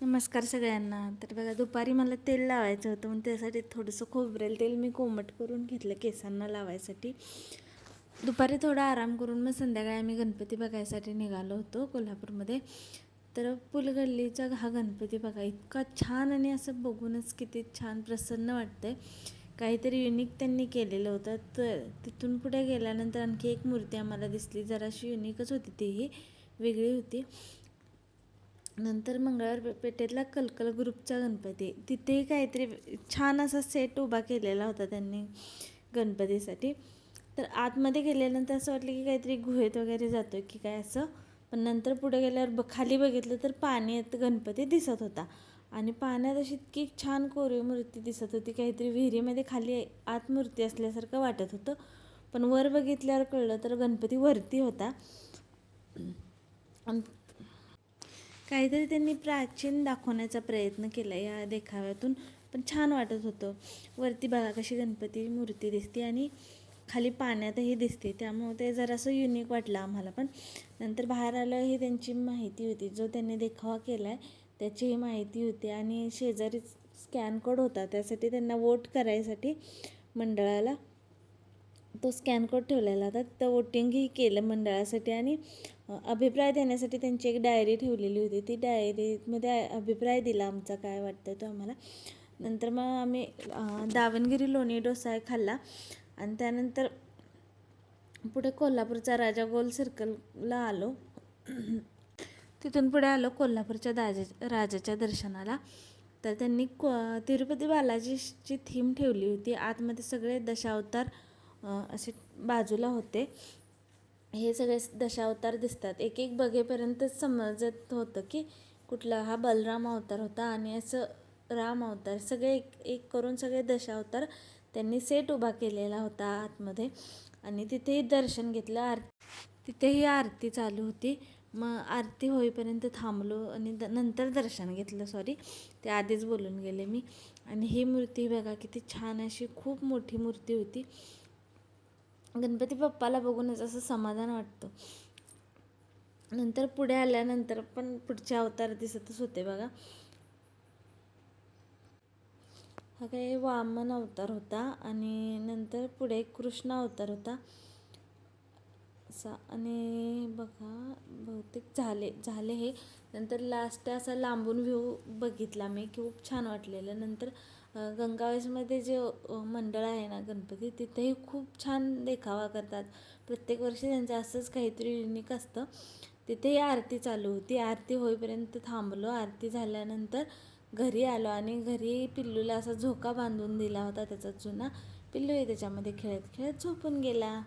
नमस्कार सगळ्यांना. तर बघा दुपारी मला तेल लावायचं होतं मग त्यासाठी थोडंसं खोबरेल तेल मी कोमट करून घेतलं केसांना लावायसाठी. दुपारी थोडा आराम करून मग संध्याकाळी आम्ही गणपती बघायसाठी निघालो होतो कोल्हापूरमध्ये. तर पुलगल्लीचा हा गणपती बघा इतका छान आणि असं बघूनच किती छान प्रसन्न वाटतंय. काहीतरी युनिक त्यांनी केलेलं होतं. तर तिथून पुढे गेल्यानंतर आणखी एक मूर्ती आम्हाला दिसली. जराशी युनिकच होती तीही वेगळी होती. नंतर मंगळवार पेठेतला कलकल ग्रुपचा गणपती. तिथेही काहीतरी छान असा सेट उभा केलेला होता त्यांनी गणपतीसाठी. तर आतमध्ये गेल्यानंतर असं वाटलं की काहीतरी गुहेत वगैरे जातो की काय असं. पण नंतर पुढे गेल्यावर ब खाली बघितलं तर पाण्यात गणपती दिसत होता. आणि पाण्यात अशी इतकी छान कोरीव मूर्ती दिसत होती काहीतरी विहिरीमध्ये खाली आत मूर्ती असल्यासारखं वाटत होतं. पण वर बघितल्यावर कळलं तर गणपती वरती होता. काहीतरी त्यांनी प्राचीन दाखवण्याचा प्रयत्न केला या देखाव्यातून. पण छान वाटत होतं. वरती बघा कशी गणपती मूर्ती दिसते आणि खाली पाण्यातही दिसते. त्यामुळे ते जरासं युनिक वाटलं आम्हाला. पण नंतर बाहेर आलं ही त्यांची माहिती होती. जो त्यांनी देखावा केला आहे त्याचीही माहिती होती आणि शेजारी स्कॅन कोड होता. त्यासाठी त्यांना वोट करायसाठी मंडळाला तो स्कॅन कोड ठेवलेला होता. तर वोटिंगही केलं मंडळासाठी आणि अभिप्राय देण्यासाठी त्यांची एक डायरी ठेवलेली होती. ती डायरीमध्ये अभिप्राय दिला आमचा काय वाटतं तो आम्हाला. नंतर मग आम्ही दावणगिरी लोणी डोसा खाल्ला. आणि त्यानंतर पुढे कोल्हापूरचा राजा गोल सर्कलला आलो. तिथून पुढे आलो कोल्हापूरच्या दाजा राजाच्या दर्शनाला. तर त्यांनी को तिरुपती बालाजीची थीम ठेवली होती. आतमध्ये सगळे दशावतार असे बाजूला होते. हे सगळे दशावतार दिसतात. एक एक बघेपर्यंतच समजत होतं की कुठला हा बलराम अवतार होता आणि असं राम अवतार सगळे एक एक करून सगळे दशावतार त्यांनी सेट उभा केलेला होता आतमध्ये आणि तिथेही दर्शन घेतलं. आर तिथेही आरती चालू होती. मग आरती होईपर्यंत थांबलो आणि द नंतर दर्शन घेतलं. सॉरी ते आधीच बोलून गेले मी. आणि ही मूर्ती बघा किती छान अशी खूप मोठी मूर्ती होती. गणपती बाप्पाला बघूनच असं समाधान वाटतं. नंतर पुढे आल्यानंतर पण पुढचे अवतार दिसतच होते बघा. हा काही वामन अवतार होता आणि नंतर पुढे कृष्ण अवतार होता. असा आणि बघा बहुतेक झाले झाले हे. नंतर लास्ट असा लांबून व्ह्यू बघितला मी खूप छान वाटलेलं. नंतर गंगावेसमध्ये जे मंडळ आहे ना गणपती तिथेही खूप छान देखावा करतात. प्रत्येक वर्षी त्यांचं असंच काहीतरी युनिक असतं. तिथेही आरती चालू होती. आरती होईपर्यंत थांबलो. आरती झाल्यानंतर घरी आलो आणि घरी पिल्लूला असा झोका बांधून दिला होता त्याचा जुना पिल्लूही त्याच्यामध्ये खेळत खेळत झोपून गेला.